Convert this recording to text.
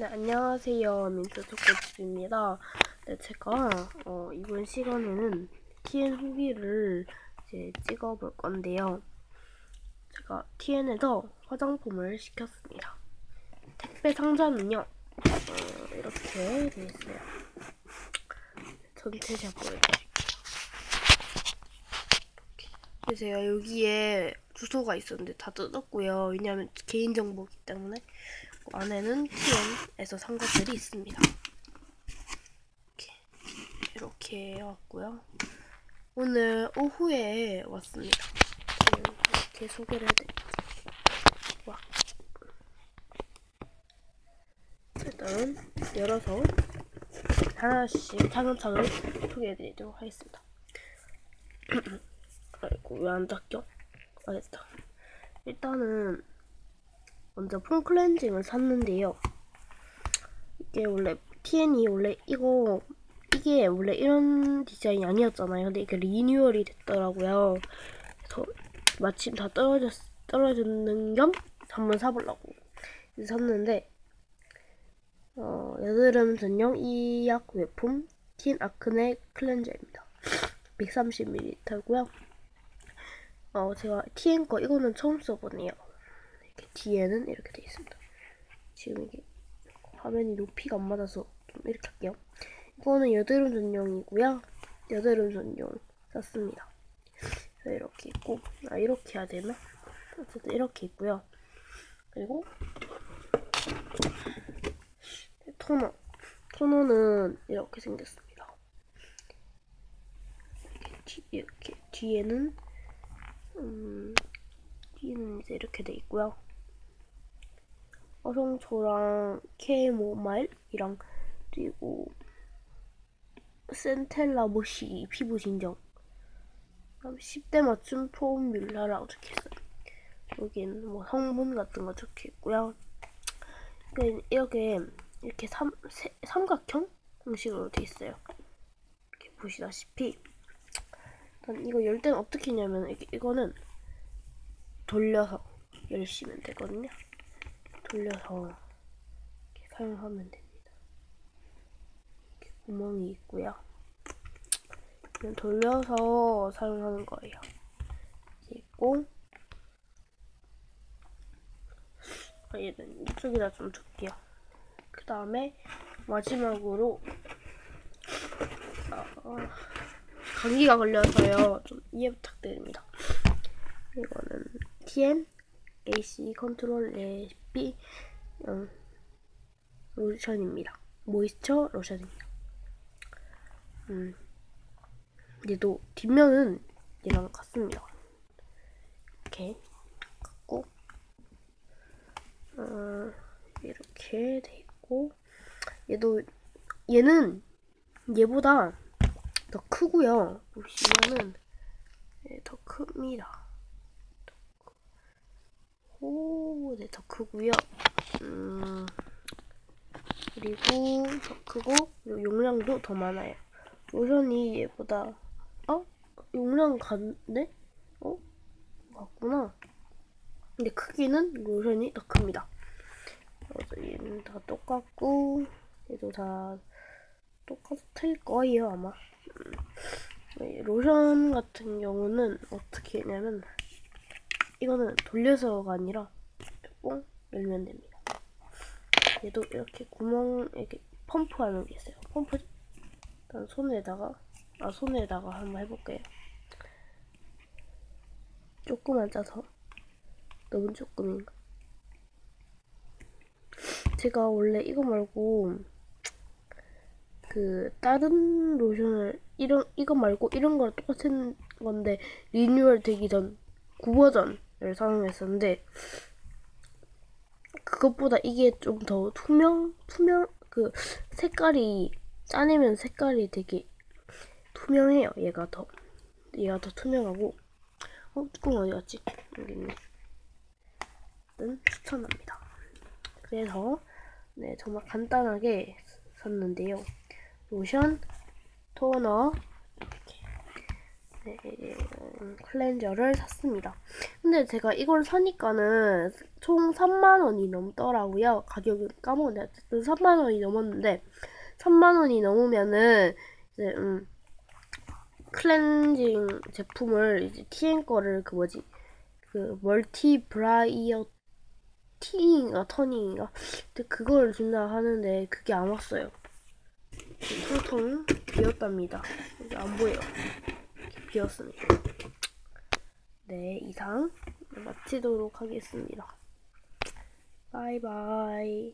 네, 안녕하세요. 민트초코집입니다. 네, 제가 어, 이번 시간에는 TN 후기를 이제 찍어볼 건데요. 제가 TN에서 화장품을 시켰습니다. 택배 상자는요, 어, 이렇게 되어 있어요. 전체샷 보여드릴게요. 근데 제가 여기에 주소가 있었는데 다 뜯었고요. 왜냐하면 개인정보이기 때문에. 그 안에는 TN에서 산 것들이 있습니다. 이렇게, 이렇게 왔고요. 오늘 오후에 왔습니다. 이렇게 소개를 해드릴게요. 와. 일단 열어서 하나씩 차근차근 소개해드리도록 하겠습니다. 아이고 왜 안 닦여? 아 됐다. 일단은 먼저 폼 클렌징을 샀는데요. 이게 원래 TN이 원래 이거 이게 원래 이런 디자인이 아니었잖아요. 근데 이게 리뉴얼이 됐더라고요. 그래서 마침 다 떨어졌 떨어졌는 겸 한번 사보려고 샀는데 어, 여드름 전용 이약 외품 틴 아크네 클렌저입니다. 130ml고요. 어, 제가 TN 거 이거는 처음 써보네요. 뒤에는 이렇게 돼 있습니다. 지금 이게 화면이 높이가 안 맞아서 좀 이렇게 할게요. 이거는 여드름 전용이고요. 여드름 전용 썼습니다. 이렇게 있고 아 이렇게 해야 되나? 어쨌든 이렇게 있고요. 그리고 토너 토너는 이렇게 생겼습니다. 이렇게, 뒤, 이렇게 뒤에는 음, 뒤에는 이제 이렇게 돼 있고요. 어성초랑 케모말이랑 그리고 센텔라 모시 피부 진정 10대 맞춤 포뮬라라고 적혀있어요. 여기는 뭐 성분 같은 거 적혀있고요. 이렇게 이렇게 삼, 세, 삼각형 형식으로 돼 있어요. 이렇게 보시다시피 일단 이거 열 때는 어떻게 했냐면 이거는 돌려서 열시면 되거든요. 돌려서 이렇게 사용하면 됩니다. 이렇게 구멍이 있고요. 그냥 돌려서 사용하는 거예요. 있고 아, 얘는 이쪽에다 좀 둘게요. 그 다음에 마지막으로 아, 어, 감기가 걸려서요. 좀 이해 부탁드립니다. 이거는 TN AC 컨트롤 레시피 음, 로션입니다. 모이스처 로션입니다. 음, 얘도 뒷면은 얘랑 같습니다. 이렇게 같고 어, 이렇게 돼 있고 얘도 얘는 얘보다 더 크고요. 보시면은 네, 더 큽니다. 오, 네, 더 크고요. 음, 그리고 더 크고 용량도 더 많아요. 로션이 얘보다 어? 용량 같네? 어? 맞구나. 근데 크기는 로션이 더 큽니다. 그래서 얘는 다 똑같고 얘도 다 똑같을 거예요 아마. 음. 로션 같은 경우는 어떻게 했냐면 이거는 돌려서가 아니라 뽕 열면 됩니다. 얘도 이렇게 구멍 이렇게 펌프하는 게 있어요. 펌프 일단 손에다가 아 손에다가 한번 해볼게요. 조금만 짜서 너무 조금인가? 제가 원래 이거 말고 그 다른 로션을 이런 이거 말고 이런 거랑 똑같은 건데 리뉴얼 되기 전 9버전 을 사용했었는데 그것보다 이게 좀 더 투명 투명 그 색깔이 짜내면 색깔이 되게 투명해요. 얘가 더 얘가 더 투명하고. 어 뚜껑 어디 갔지? 여기 있네. 추천합니다. 그래서 네 정말 간단하게 샀는데요. 로션 토너 클렌저를 샀습니다. 근데 제가 이걸 사니까는 총 3만원이 넘더라고요. 가격은 까먹었는데, 어쨌든 3만원이 넘었는데, 3만원이 넘으면은, 이제, 음, 클렌징 제품을, 이제 TN 거를 그 뭐지, 그 멀티 브라이어 티잉인가 터닝인가? 근데 그걸 준다 하는데, 그게 안 왔어요. 텅텅 비었답니다. 안 보여요. 비었습니다. 네, 이상 마치도록 하겠습니다. 바이바이.